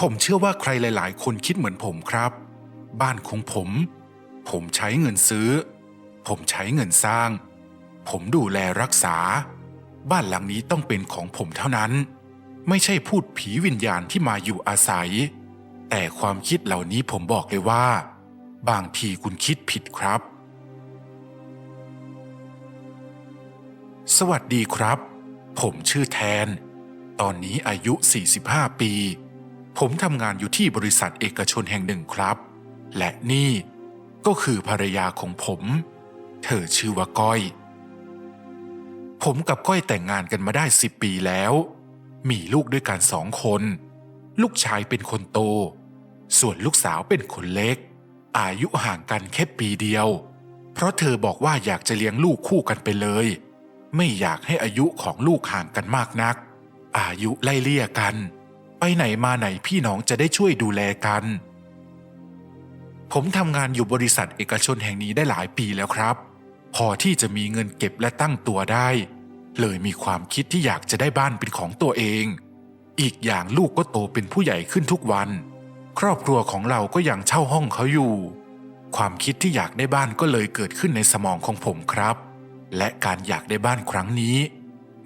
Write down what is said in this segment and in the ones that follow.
ผมเชื่อว่าใครหลาย ๆ คนคิดเหมือนผมครับ บ้านของผม ผมใช้เงินซื้อ ผมใช้เงินสร้าง ผมดูแลรักษา บ้านหลังนี้ต้องเป็นของผมเท่านั้น ไม่ใช่พูดผีวิญญาณที่มาอยู่อาศัย แต่ความคิดเหล่านี้ผมบอกเลยว่า บางทีคุณคิดผิดครับ สวัสดีครับ ผมชื่อแทน ตอนนี้อายุ 45 ปี ผมทำงานอยู่ที่บริษัทเอกชนแห่งหนึ่งครับ และนี่ก็คือภรรยาของผม เธอชื่อว่าก้อย ผมกับก้อยแต่งงานกันมาได้สิบปีแล้ว มีลูกด้วยกันสองคน ลูกชายเป็นคนโต ส่วนลูกสาวเป็นคนเล็ก อายุห่างกันแค่ปีเดียว เพราะเธอบอกว่าอยากจะเลี้ยงลูกคู่กันไปเลย ไม่อยากให้อายุของลูกห่างกันมากนัก อายุไล่เลี่ยกัน ไปไหนมาไหนพี่น้องจะได้ช่วยดูแลกัน ผมทำงานอยู่บริษัทเอกชนแห่งนี้ได้หลายปีแล้วครับ พอที่จะมีเงินเก็บและตั้งตัวได้ เลยมีความคิดที่อยากจะได้บ้านเป็นของตัวเอง อีกอย่างลูกก็โตเป็นผู้ใหญ่ขึ้นทุกวัน ครอบครัวของเราก็ยังเช่าห้องเขาอยู่ ความคิดที่อยากได้บ้านก็เลยเกิดขึ้นในสมองของผมครับ และการอยากได้บ้านครั้งนี้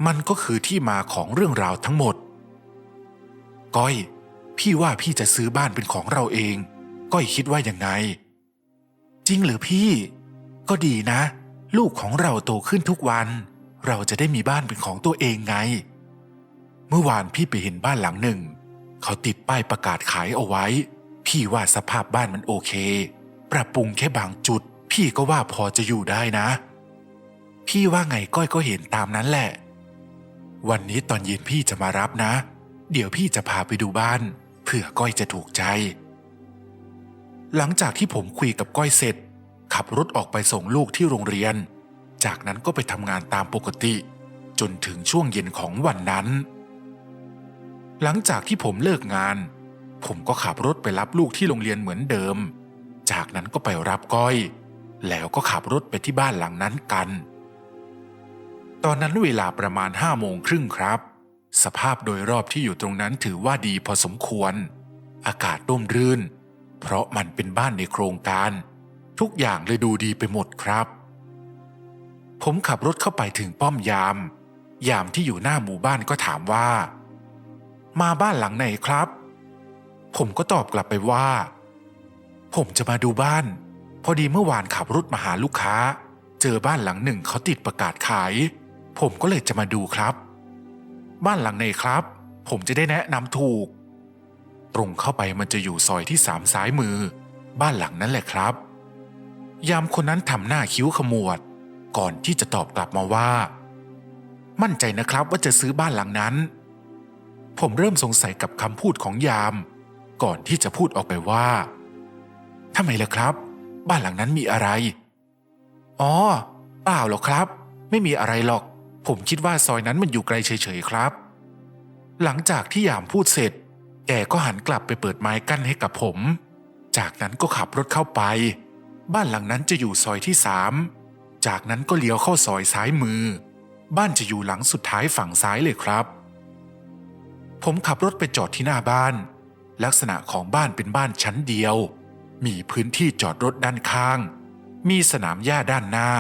มันก็คือที่มาของเรื่องราวทั้งหมด ก้อย พี่ว่าพี่จะซื้อบ้านเป็นของเราเอง ก้อยคิดว่ายังไง จริงหรือพี่ ก็ดีนะ ลูกของเราโตขึ้นทุกวัน เราจะได้มีบ้านเป็นของตัวเองไง เมื่อวานพี่ไปเห็นบ้านหลังหนึ่ง เขาติดป้ายประกาศขายเอาไว้ พี่ว่าสภาพบ้านมันโอเค ปรับปรุงแค่บางจุด พี่ก็ว่าพอจะอยู่ได้นะ พี่ว่าไงก้อยก็เห็นตามนั้นแหละ วันนี้ตอนเย็นพี่จะมารับนะ เดี๋ยวพี่จะพาไปดูบ้านเผื่อก้อยจะถูกใจ หลังจากที่ผมคุยกับก้อยเสร็จ ขับรถออกไปส่งลูกที่โรงเรียน จากนั้นก็ไปทำงานตามปกติ จนถึงช่วงเย็นของวันนั้น หลังจากที่ผมเลิกงาน ผมก็ขับรถไปรับลูกที่โรงเรียนเหมือนเดิม จากนั้นก็ไปรับก้อย แล้วก็ขับรถไปที่บ้านหลังนั้นกัน ตอนนั้นเวลาประมาณห้าโมงครึ่งครับ สภาพโดยรอบที่อยู่ตรงนั้นถือว่าดีพอสมควร อากาศร่มรื่น เพราะมันเป็นบ้านในโครงการ ทุกอย่างเลยดูดีไปหมดครับ ผมขับรถเข้าไปถึงป้อมยาม ยามที่อยู่หน้าหมู่บ้านก็ถามว่า มาบ้านหลังไหนครับ ผมก็ตอบกลับไปว่า ผมจะมาดูบ้าน พอดีเมื่อวานขับรถมาหาลูกค้า เจอบ้านหลังหนึ่งเขาติดประกาศขาย ผมก็เลยจะมาดูครับ บ้านหลังไหนครับ ผมจะได้แนะนำถูก ตรงเข้าไปมันจะอยู่ซอยที่สามซ้ายมือ บ้านหลังนั้นแหละครับ ยามคนนั้นทำหน้าคิ้วขมวด ก่อนที่จะตอบกลับมาว่า มั่นใจนะครับว่าจะซื้อบ้านหลังนั้น ผมเริ่มสงสัยกับคำพูดของยาม ก่อนที่จะพูดออกไปว่าทำไมล่ะครับ บ้านหลังนั้นมีอะไร อ๋อเปล่าหรอกครับ ไม่มีอะไรหรอก ผมคิดว่าซอยนั้นมันอยู่ไกลเฉยๆครับ หลังจากที่ยามพูดเสร็จ แกก็หันกลับไปเปิดไม้กั้นให้กับผม จากนั้นก็ขับรถเข้าไป บ้านหลังนั้นจะอยู่ซอยที่สามจากนั้นก็เลี้ยวเข้าซอยซ้ายมือ บ้านจะอยู่หลังสุดท้ายฝั่งซ้ายเลยครับ ผมขับรถไปจอดที่หน้าบ้าน ลักษณะของบ้านเป็นบ้านชั้นเดียว มีพื้นที่จอดรถด้านข้าง มีสนามหญ้าด้านหน้า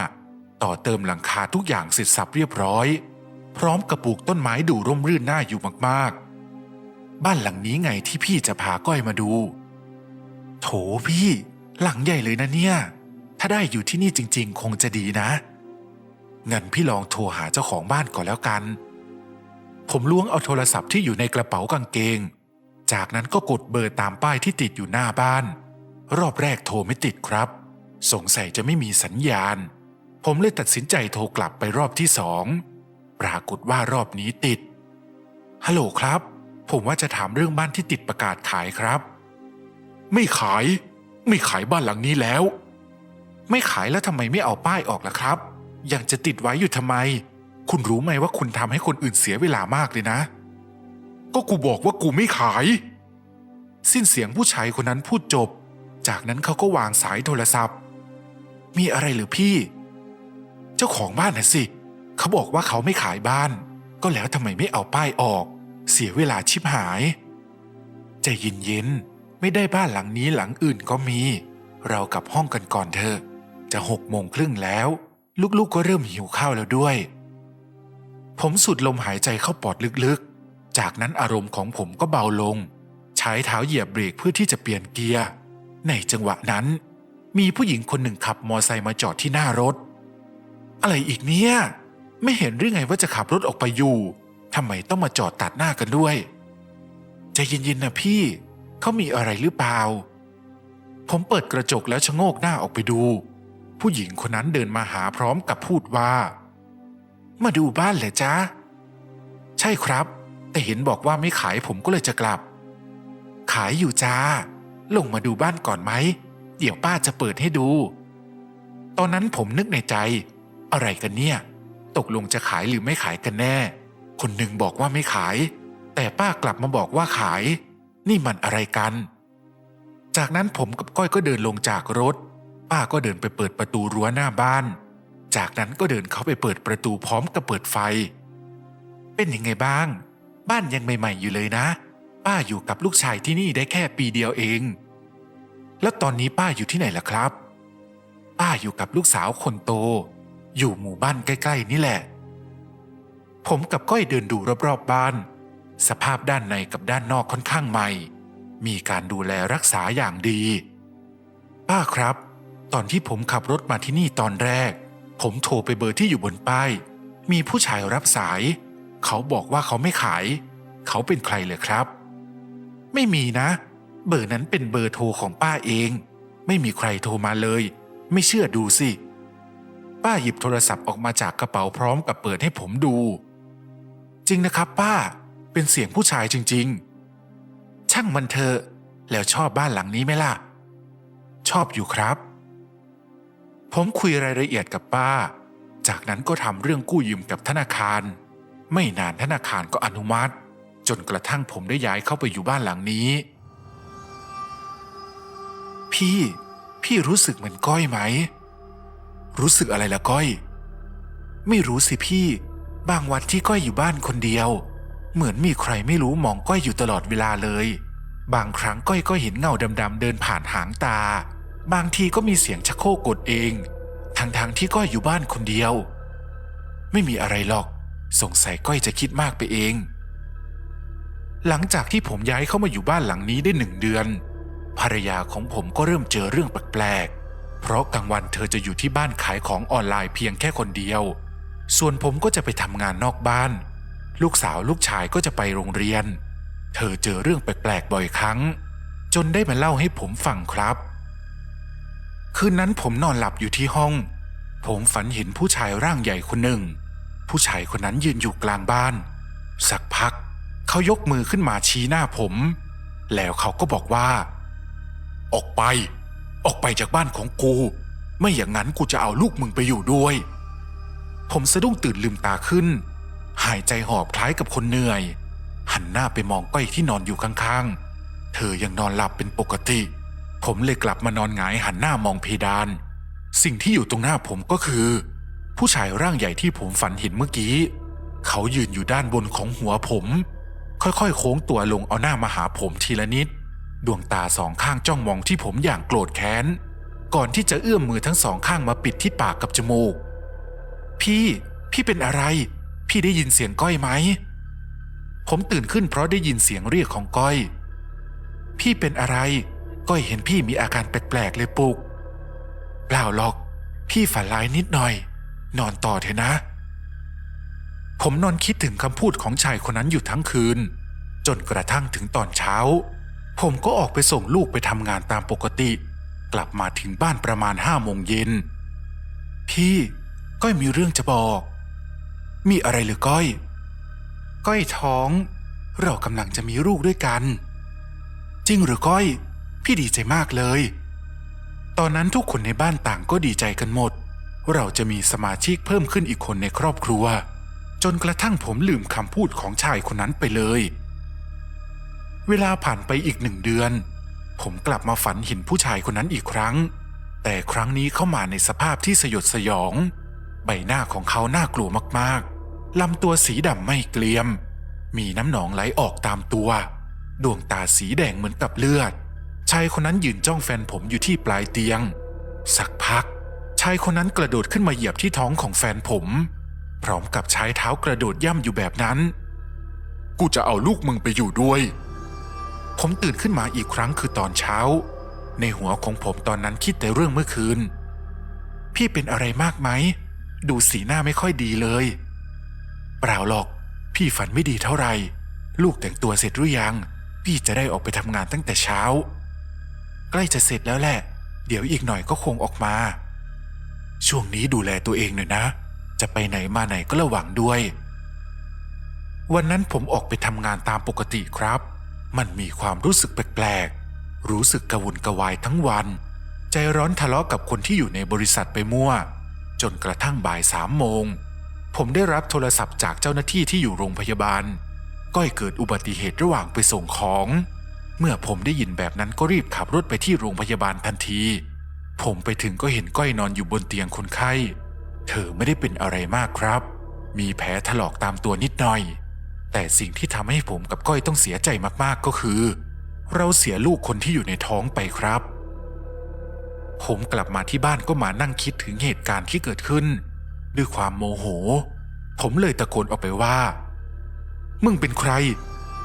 ต่อเติมหลังคาทุกอย่างเสร็จสับเรียบร้อย พร้อมกับปลูกต้นไม้ดูร่มรื่นน่าอยู่มากๆ บ้านหลังนี้ไงที่พี่จะพาก้อยมาดู โถพี่ หลังใหญ่เลยนะเนี่ย ถ้าได้อยู่ที่นี่จริง ๆ คงจะดีนะงั้นพี่ลองโทรหาเจ้าของบ้านก่อนแล้วกัน ผมล้วงเอาโทรศัพท์ที่อยู่ในกระเป๋ากางเกง จากนั้นก็กดเบอร์ตามป้ายที่ติดอยู่หน้าบ้าน รอบแรกโทรไม่ติดครับ สงสัยจะไม่มีสัญญาณ ผมเลยตัดสินใจโทรกลับไปรอบที่สอง ปรากฏว่ารอบนี้ติด ฮัลโหลครับ ผมว่าจะถามเรื่องบ้านที่ติดประกาศขายครับ ไม่ขาย ไม่ขายบ้านหลังนี้แล้ว ไม่ขายแล้วทำไมไม่เอาป้ายออกล่ะครับ ยังจะติดไว้อยู่ทำไม คุณรู้ไหมว่าคุณทำให้คนอื่นเสียเวลามากเลยนะ ก็กูบอกว่ากูไม่ขาย สิ้นเสียงผู้ชายคนนั้นพูดจบ จากนั้นเขาก็วางสายโทรศัพท์ มีอะไรหรือพี่ เจ้าของบ้านนะสิ เขาบอกว่าเขาไม่ขายบ้าน ก็แล้วทำไมไม่เอาป้ายออก เสียเวลาชิบหายใจใจเย็นๆไม่ได้บ้านหลังนี้หลังอื่นก็มี เรากลับห้องกันก่อนเถอะ จะหกโมงครึ่งแล้ว ลูกๆก็เริ่มหิวข้าวแล้วด้วย ผมสูดลมหายใจเข้าปอดลึกๆ จากนั้นอารมณ์ของผมก็เบาลง ใช้เท้าเหยียบเบรกเพื่อที่จะเปลี่ยนเกียร์ในจังหวะนั้น มีผู้หญิงคนหนึ่งขับมอไซค์มาจอดที่หน้ารถ อะไรอีกเนี่ย ไม่เห็นหรือไงว่าจะขับรถออกไปอยู่ทำไมต้องมาจอดตัดหน้ากันด้วยใจเย็นๆนะพี่ เขามีอะไรหรือเปล่า ผมเปิดกระจกแล้วชะโงกหน้าออกไปดู ผู้หญิงคนนั้นเดินมาหาพร้อมกับพูดว่า มาดูบ้านเหรอจ๊ะ ใช่ครับ แต่เห็นบอกว่าไม่ขายผมก็เลยจะกลับ ขายอยู่จ้า ลงมาดูบ้านก่อนไหม เดี๋ยวป้าจะเปิดให้ดู ตอนนั้นผมนึกในใจ อะไรกันเนี่ย ตกลงจะขายหรือไม่ขายกันแน่ คนหนึ่งบอกว่าไม่ขาย แต่ป้ากลับมาบอกว่าขาย นี่มันอะไรกัน จากนั้นผมกับก้อยก็เดินลงจากรถ ป้าก็เดินไปเปิดประตูรั้วหน้าบ้าน จากนั้นก็เดินเข้าไปเปิดประตูพร้อมกับเปิดไฟ เป็นยังไงบ้าง บ้านยังใหม่ๆอยู่เลยนะ ป้าอยู่กับลูกชายที่นี่ได้แค่ปีเดียวเอง แล้วตอนนี้ป้าอยู่ที่ไหนล่ะครับ ป้าอยู่กับลูกสาวคนโต อยู่หมู่บ้านใกล้ ๆ นี่แหละ ผมกับก้อยเดินดูรอบๆบ้าน สภาพด้านในกับด้านนอกค่อนข้างใหม่ มีการดูแลรักษาอย่างดี ป้าครับ ตอนที่ผมขับรถมาที่นี่ตอนแรก ผมโทรไปเบอร์ที่อยู่บนป้าย มีผู้ชายรับสาย เขาบอกว่าเขาไม่ขาย เขาเป็นใครเลยครับ ไม่มีนะ เบอร์นั้นเป็นเบอร์โทรของป้าเอง ไม่มีใครโทรมาเลย ไม่เชื่อดูสิ ป้าหยิบโทรศัพท์ออกมาจากกระเป๋าพร้อมกับเปิดให้ผมดู จริงนะครับ ป้าเป็นเสียงผู้ชายจริง ๆ ช่างมันเถอะ แล้วชอบบ้านหลังนี้ไหมล่ะ ชอบอยู่ครับ ผมคุยรายละเอียดกับป้า จากนั้นก็ทำเรื่องกู้ยืมกับธนาคาร ไม่นานธนาคารก็อนุมัติ จนกระทั่งผมได้ย้ายเข้าไปอยู่บ้านหลังนี้ พี่ พี่รู้สึกเหมือนก้อยไหม รู้สึกอะไรละก้อย ไม่รู้สิพี่ บางวันที่ก้อยอยู่บ้านคนเดียว เหมือนมีใครไม่รู้มองก้อยอยู่ตลอดเวลาเลย บางครั้งก้อยก็เห็นเงาดำๆเดินผ่านหางตา บางทีก็มีเสียงชักโครกกดเอง ทั้งๆที่ก้อยอยู่บ้านคนเดียว ไม่มีอะไรหรอก สงสัยก้อยจะคิดมากไปเอง หลังจากที่ผมย้ายเข้ามาอยู่บ้านหลังนี้ได้หนึ่งเดือน ภรรยาของผมก็เริ่มเจอเรื่องแปลกๆ เพราะกลางวันเธอจะอยู่ที่บ้านขายของออนไลน์เพียงแค่คนเดียว ส่วนผมก็จะไปทำงานนอกบ้าน ลูกสาวลูกชายก็จะไปโรงเรียน เธอเจอเรื่องแปลกๆบ่อยครั้ง จนได้มาเล่าให้ผมฟังครับ คืนนั้นผมนอนหลับอยู่ที่ห้อง ผมฝันเห็นผู้ชายร่างใหญ่คนหนึ่ง ผู้ชายคนนั้นยืนอยู่กลางบ้าน สักพักเขายกมือขึ้นมาชี้หน้าผม แล้วเขาก็บอกว่า ออกไป ออกไปจากบ้านของกู ไม่อย่างนั้นกูจะเอาลูกมึงไปอยู่ด้วย ผมสะดุ้งตื่นลืมตาขึ้น หายใจหอบคล้ายกับคนเหนื่อย หันหน้าไปมองก้อยที่นอนอยู่ข้างๆ เธอยังนอนหลับเป็นปกติ ผมเลยกลับมานอนหงายหันหน้ามองเพดาน สิ่งที่อยู่ตรงหน้าผมก็คือ ผู้ชายร่างใหญ่ที่ผมฝันเห็นเมื่อกี้ เขายืนอยู่ด้านบนของหัวผม ค่อยๆ โค้งตัวลงเอาหน้ามาหาผมทีละนิด ดวงตาสองข้างจ้องมองที่ผมอย่างโกรธแค้น ก่อนที่จะเอื้อมมือทั้งสองข้างมาปิดที่ปากกับจมูก พี่ พี่เป็นอะไร พี่ได้ยินเสียงก้อยไหม ผมตื่นขึ้นเพราะได้ยินเสียงเรียกของก้อย พี่เป็นอะไร ก้อยเห็นพี่มีอาการแปลกๆเลยปุกเปล่าหรอก พี่ฝันร้ายนิดหน่อย นอนต่อเถอะนะ ผมนอนคิดถึงคำพูดของชายคนนั้นอยู่ทั้งคืน จนกระทั่งถึงตอนเช้า ผมก็ออกไปส่งลูกไปทำงานตามปกติ กลับมาถึงบ้านประมาณห้าโมงเย็น พี่ ก้อยมีเรื่องจะบอก มีอะไรหรือก้อย ก้อยท้อง เรากำลังจะมีลูกด้วยกัน จริงหรือก้อย พี่ดีใจมากเลย ตอนนั้นทุกคนในบ้านต่างก็ดีใจกันหมด เราจะมีสมาชิกเพิ่มขึ้นอีกคนในครอบครัว จนกระทั่งผมลืมคำพูดของชายคนนั้นไปเลย เวลาผ่านไปอีกหนึ่งเดือน ผมกลับมาฝันเห็นผู้ชายคนนั้นอีกครั้ง แต่ครั้งนี้เข้ามาในสภาพที่สยดสยอง ใบหน้าของเขาน่ากลัวมากๆลำตัวสีดำไม่เกลียม มีน้ำหนองไหลออกตามตัว ดวงตาสีแดงเหมือนกับเลือด ชายคนนั้นยืนจ้องแฟนผมอยู่ที่ปลายเตียง สักพัก ชายคนนั้นกระโดดขึ้นมาเหยียบที่ท้องของแฟนผม พร้อมกับใช้เท้ากระโดดย่ำอยู่แบบนั้น กูจะเอาลูกมึงไปอยู่ด้วย ผมตื่นขึ้นมาอีกครั้งคือตอนเช้า ในหัวของผมตอนนั้นคิดแต่เรื่องเมื่อคืน พี่เป็นอะไรมากไหม ดูสีหน้าไม่ค่อยดีเลย เปล่าหรอก พี่ฝันไม่ดีเท่าไหร่ ลูกแต่งตัวเสร็จหรือยัง พี่จะได้ออกไปทำงานตั้งแต่เช้า ใกล้จะเสร็จแล้วแหละ เดี๋ยวอีกหน่อยก็คงออกมา ช่วงนี้ดูแลตัวเองหน่อยนะ จะไปไหนมาไหนก็ระวังด้วย วันนั้นผมออกไปทำงานตามปกติครับ มันมีความรู้สึกแปลกๆ รู้สึกกระวนกระวายทั้งวัน ใจร้อนทะเลาะกับคนที่อยู่ในบริษัทไปมั่ว จนกระทั่งบ่ายสามโมง ผมได้รับโทรศัพท์จากเจ้าหน้าที่ที่อยู่โรงพยาบาล ก้อยเกิดอุบัติเหตุระหว่างไปส่งของ เมื่อผมได้ยินแบบนั้นก็รีบขับรถไปที่โรงพยาบาลทันที ผมไปถึงก็เห็นก้อยนอนอยู่บนเตียงคนไข้ เธอไม่ได้เป็นอะไรมากครับ มีแผลถลอกตามตัวนิดหน่อย แต่สิ่งที่ทำให้ผมกับก้อยต้องเสียใจมากๆก็คือ เราเสียลูกคนที่อยู่ในท้องไปครับ ผมกลับมาที่บ้านก็มานั่งคิดถึงเหตุการณ์ที่เกิดขึ้น ด้วยความโมโห ผมเลยตะโกนออกไปว่า มึงเป็นใคร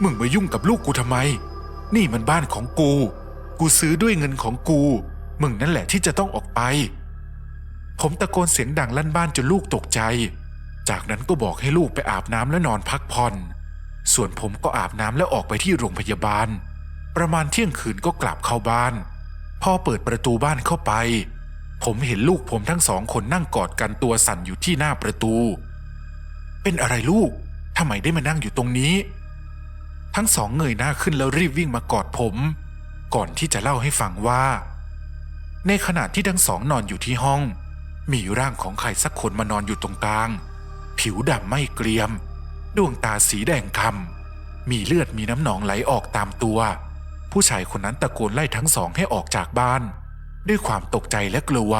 มึงมายุ่งกับลูกกูทำไม นี่มันบ้านของกู กูซื้อด้วยเงินของกู มึงนั่นแหละที่จะต้องออกไป ผมตะโกนเสียงดังลั่นบ้านจนลูกตกใจ จากนั้นก็บอกให้ลูกไปอาบน้ำและนอนพักผ่อน ส่วนผมก็อาบน้ำแล้วออกไปที่โรงพยาบาล ประมาณเที่ยงคืนก็กลับเข้าบ้าน พอเปิดประตูบ้านเข้าไป ผมเห็นลูกผมทั้งสองคนนั่งกอดกันตัวสั่นอยู่ที่หน้าประตู เป็นอะไรลูกทำไมได้มานั่งอยู่ตรงนี้ ทั้งสองเงยหน้าขึ้นแล้วรีบวิ่งมากอดผม ก่อนที่จะเล่าให้ฟังว่า ในขณะที่ทั้งสองนอนอยู่ที่ห้อง มีร่างของใครสักคนมานอนอยู่ตรงกลาง ผิวดำไม่เกรียม ดวงตาสีแดงคำมีเลือดมีน้ำหนองไหลออกตามตัว ผู้ชายคนนั้นตะโกนไล่ทั้งสองให้ออกจากบ้าน ด้วยความตกใจและกลัว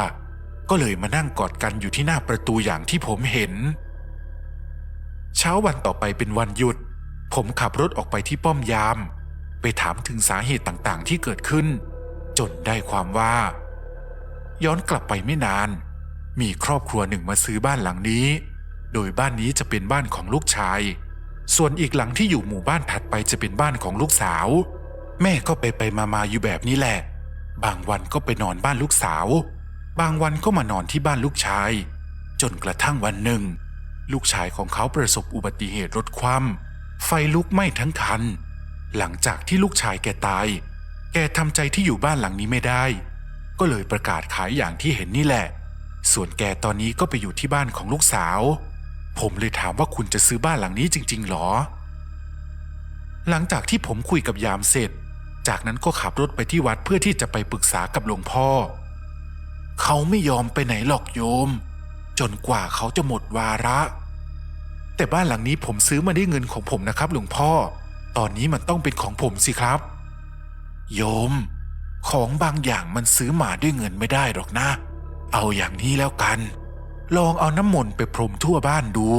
ก็เลยมานั่งกอดกันอยู่ที่หน้าประตูอย่างที่ผมเห็น เช้าวันต่อไปเป็นวันหยุด ผมขับรถออกไปที่ป้อมยาม ไปถามถึงสาเหตุต่างๆ ที่เกิดขึ้น จนได้ความว่า ย้อนกลับไปไม่นาน มีครอบครัวหนึ่งมาซื้อบ้านหลังนี้ โดยบ้านนี้จะเป็นบ้านของลูกชาย ส่วนอีกหลังที่อยู่หมู่บ้านถัดไปจะเป็นบ้านของลูกสาว แม่ก็ไปไปมามาอยู่แบบนี้แหละ บางวันก็ไปนอนบ้านลูกสาว บางวันก็มานอนที่บ้านลูกชาย จนกระทั่งวันหนึ่ง ลูกชายของเขาประสบอุบัติเหตุรถคว่ำไฟลุกไหม้ทั้งคัน หลังจากที่ลูกชายแกตาย แกทำใจที่อยู่บ้านหลังนี้ไม่ได้ ก็เลยประกาศขายอย่างที่เห็นนี่แหละ ส่วนแกตอนนี้ก็ไปอยู่ที่บ้านของลูกสาว ผมเลยถามว่าคุณจะซื้อบ้านหลังนี้จริง ๆ หรอ หลังจากที่ผมคุยกับยามเสร็จ จากนั้นก็ขับรถไปที่วัดเพื่อที่จะไปปรึกษากับหลวงพ่อ เขาไม่ยอมไปไหนหรอกโยม จนกว่าเขาจะหมดวาระ แต่บ้านหลังนี้ผมซื้อมาด้วยเงินของผมนะครับ หลวงพ่อ ตอนนี้มันต้องเป็นของผมสิครับ โยม ของบางอย่างมันซื้อมาด้วยเงินไม่ได้หรอกนะ เอาอย่างนี้แล้วกัน ลองเอาน้ำมนต์ไปพรมทั่วบ้านดู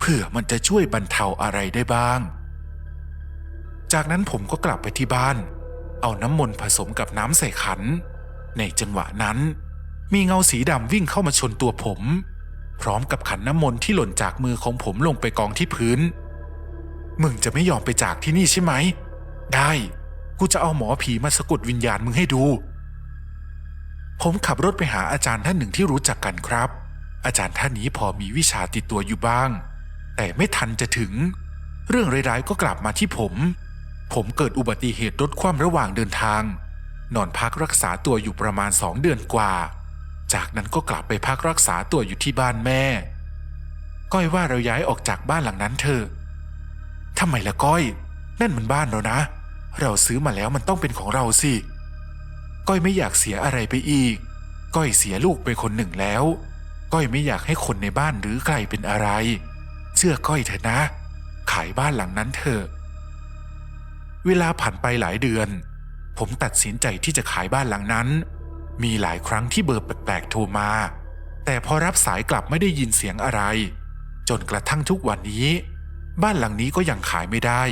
เพื่อมันจะช่วยบรรเทาอะไรได้บ้าง จากนั้นผมก็กลับไปที่บ้าน เอาน้ำมนต์ผสมกับน้ำใส่ขัน ในจังหวะนั้น มีเงาสีดำวิ่งเข้ามาชนตัวผม พร้อมกับขันน้ำมนต์ที่หล่นจากมือของผมลงไปกองที่พื้น มึงจะไม่ยอมไปจากที่นี่ใช่ไหม ได้ กูจะเอาหมอผีมาสะกดวิญญาณมึงให้ดู ผมขับรถไปหาอาจารย์ท่านหนึ่งที่รู้จักกันครับ อาจารย์ท่านนี้พอมีวิชาติดตัวอยู่บ้าง แต่ไม่ทันจะถึง เรื่องร้ายๆก็กลับมาที่ผม ผมเกิดอุบัติเหตุรถคว่ำระหว่างเดินทาง นอนพักรักษาตัวอยู่ประมาณสองเดือนกว่า จากนั้นก็กลับไปพักรักษาตัวอยู่ที่บ้านแม่ ก้อยว่าเราย้ายออกจากบ้านหลังนั้นเถอะทำไมละก้อย นั่นมันบ้านเรานะ เราซื้อมาแล้วมันต้องเป็นของเราสิ ก้อยไม่อยากเสียอะไรไปอีก ก้อยเสียลูกไปคนหนึ่งแล้ว ก้อยไม่อยากให้คนในบ้านหรือใครเป็นอะไร เชื่อก้อยเถอะนะ ขายบ้านหลังนั้นเถอะเวลาผ่านไปหลายเดือน ผมตัดสินใจที่จะขายบ้านหลังนั้น มีหลายครั้งที่เบอร์แปลกๆโทรมา แต่พอรับสายกลับไม่ได้ยินเสียงอะไร จนกระทั่งทุกวันนี้ บ้านหลังนี้ก็ยังขายไม่ได้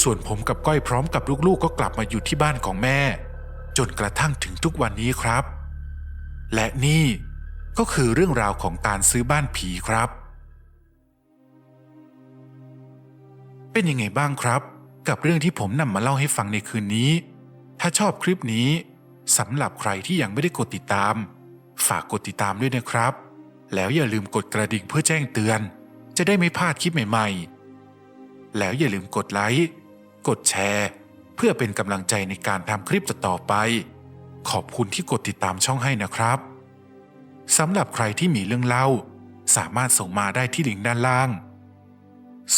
ส่วนผมกับก้อยพร้อมกับลูกๆ ก็กลับมาอยู่ที่บ้านของแม่ จนกระทั่งถึงทุกวันนี้ครับ และนี่ ก็คือเรื่องราวของการซื้อบ้านผีครับ เป็นยังไงบ้างครับ กับเรื่องที่ผมนำมาเล่าให้ฟังในคืนนี้ ถ้าชอบคลิปนี้สำหรับใครที่ยังไม่ได้กดติดตาม ฝากกดติดตามด้วยนะครับ แล้วอย่าลืมกดกระดิ่งเพื่อแจ้งเตือน จะได้ไม่พลาดคลิปใหม่ๆ แล้วอย่าลืมกดไลค์กดแชร์ เพื่อเป็นกำลังใจในการทำคลิปต่อๆไป ขอบคุณที่กดติดตามช่องให้นะครับ สำหรับใครที่มีเรื่องเล่า สามารถส่งมาได้ที่ลิงก์ด้านล่าง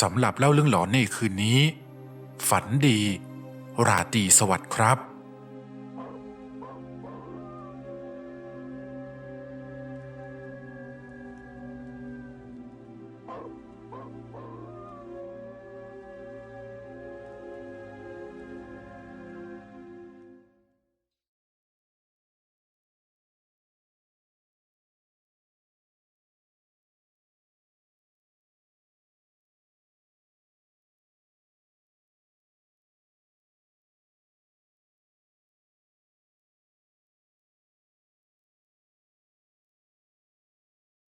สำหรับเล่าเรื่องหลอนในคืนนี้ ฝันดี ราตรีสวัสดิ์ครับ